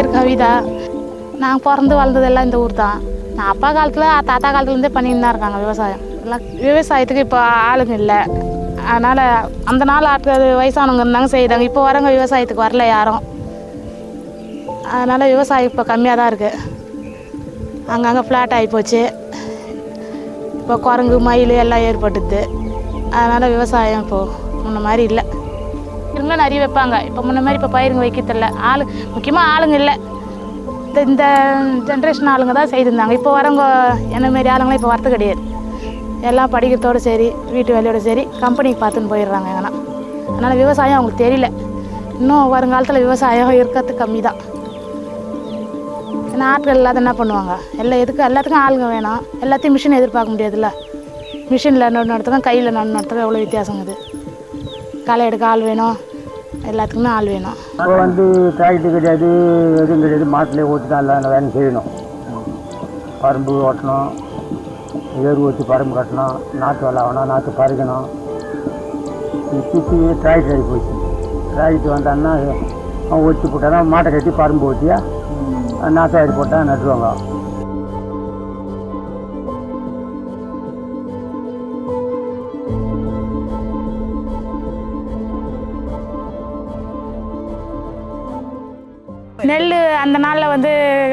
பேர் கவிதா. நாங்கள் பிறந்து வளர்ந்ததெல்லாம் இந்த ஊர் தான். நான் அப்பா காலத்தில் தாத்தா காலத்துலேருந்தே பண்ணிட்டு தான் இருக்காங்க விவசாயம். எல்லாம் விவசாயத்துக்கு இப்போ ஆளுங்க இல்லை. அதனால் அந்த நாள் ஆட்கள் வயசானவங்க இருந்தாங்க செய்தாங்க இப்போ வரவங்க விவசாயத்துக்கு வரல யாரும். அதனால் விவசாயம் இப்போ கம்மியாக தான் இருக்குது அங்கங்கே ஃப்ளாட் ஆகி போச்சு. இப்போ குரங்கு மயில் எல்லாம் ஏற்பட்டுது. அதனால் விவசாயம் இப்போது முன்ன மாதிரி இல்லை. இருந்தால் நிறைய வைப்பாங்க. இப்போ முன்ன மாதிரி இப்போ பயிருங்க வைக்கிறதில்ல ஆளு முக்கியமாக ஆளுங்க இல்லை. இந்த இந்த ஜென்ரேஷன் ஆளுங்க தான் செய்திருந்தாங்க. இப்போ வரவங்க என்ன மாரி ஆளுங்களாம் இப்போ வரது கிடையாது. எல்லாம் படிக்கிறதோடு சரி வீட்டு வேலையோட சரி கம்பெனிக்கு பார்த்துன்னு போயிடுறாங்க எங்கன்னா. அதனால் விவசாயம் அவங்களுக்கு தெரியல. இன்னும் வருங்காலத்தில் விவசாயம் இருக்கிறது கம்மி தான் ஏன்னா ஆட்கள் இல்லாத என்ன பண்ணுவாங்க? எல்லாம் எதுக்கு எல்லாத்துக்கும் ஆளுங்க வேணும். எல்லாத்தையும் மிஷின் எதிர்பார்க்க முடியாதுல்ல. மிஷினில் நடத்துக்கும் கையில் நடத்துக்கும் எவ்வளோ வித்தியாசம் இருக்குது களை எடுக்க ஆள் வேணும். எல்லாத்துக்குமே ஆள் வேணும். இப்போ வந்து டிராக்டர் கிடையாது எதுவும் கிடையாது மாட்டிலே ஓட்டி தான் எல்லாம் வேலை செய்யணும். பரும்பு ஓட்டணும் ஏறு ஓட்டி பரும்பு கட்டணும் நாற்று வேலை ஆகணும் நாற்று பறிக்கணும். இப்போத்தி டிராக்டர் ஆகி போச்சு. டிராக்டர் வந்தான்னா அவன் ஒட்டி போட்டானா மாட்டை கட்டி பரும்பு ஓட்டியா நாற்று ஆடி போட்டால் நட்டுருவாங்க. நெல் அந்த நாளில் வந்து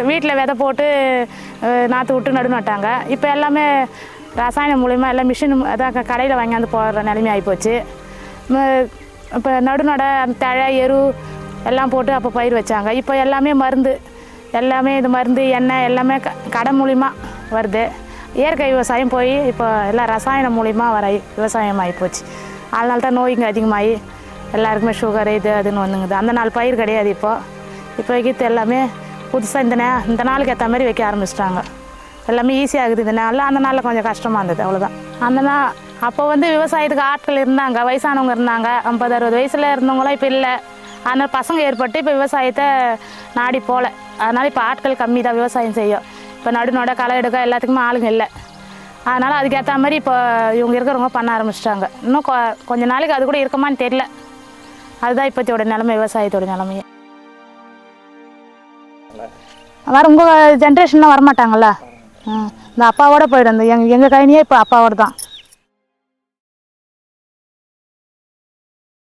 வீட்டில் விதை போட்டு நாற்று விட்டு நடு நட்டாங்க இப்போ எல்லாமே ரசாயனம் மூலிமா எல்லாம் மிஷின் அதான் கடையில் வாங்கியாந்து போடுற நிலைமை ஆகிப்போச்சு இப்போ நடுநட அந்த தழை எரு எல்லாம் போட்டு அப்போ பயிர் வச்சாங்க. இப்போ எல்லாமே மருந்து எல்லாமே இது மருந்து எண்ணெய் எல்லாமே க கடை மூலிமா வருது. இயற்கை விவசாயம் போய் இப்போ எல்லாம் ரசாயனம் மூலிமா வர விவசாயம் ஆகிப்போச்சு அதனால தான் நோய்ங்க அதிகமாகி எல்லாருக்குமே சுகர் இது அதுன்னு வந்துங்குது. அந்த நாள் பயிர் கிடையாது இப்போது இப்போ வைக்கிறது எல்லாமே புதுசாக இந்த நே இந்த நாளுக்கு ஏற்ற மாதிரி வைக்க ஆரம்பிச்சிட்டாங்க. எல்லாமே ஈஸியாகுது இந்த நாளில். அந்த நாளில் கொஞ்சம் கஷ்டமாக இருந்தது அவ்வளோதான் அந்த நாள் அப்போ வந்து விவசாயத்துக்கு ஆட்கள் இருந்தாங்க வயசானவங்க இருந்தாங்க. ஐம்பது அறுபது வயசில் இருந்தவங்களாம் இப்போ இல்லை. அதனால் பசங்க ஏற்பட்டு இப்போ விவசாயத்தை நாடி போகல அதனால் இப்போ ஆட்கள் கம்மி தான் விவசாயம் செய்யும் இப்போ நடுநட களை எடுக்க எல்லாத்துக்குமே ஆளுங்க இல்லை. அதனால் அதுக்கேற்ற மாதிரி இப்போ இவங்க இருக்கிறவங்க பண்ண ஆரம்பிச்சிட்டாங்க. இன்னும் கொ கொஞ்ச நாளைக்கு அது கூட இருக்குமான்னு தெரியல. அதுதான் இப்போத்தியோட நிலமை விவசாயத்தோட நிலைமையே. வர உங்கள் ஜென்ரேஷன்லாம் வரமாட்டாங்கள்ல ம். இந்த அப்பாவோட போயிடும் இந்த எங்கள் எங்கள் கழனியே இப்போ அப்பாவோட தான்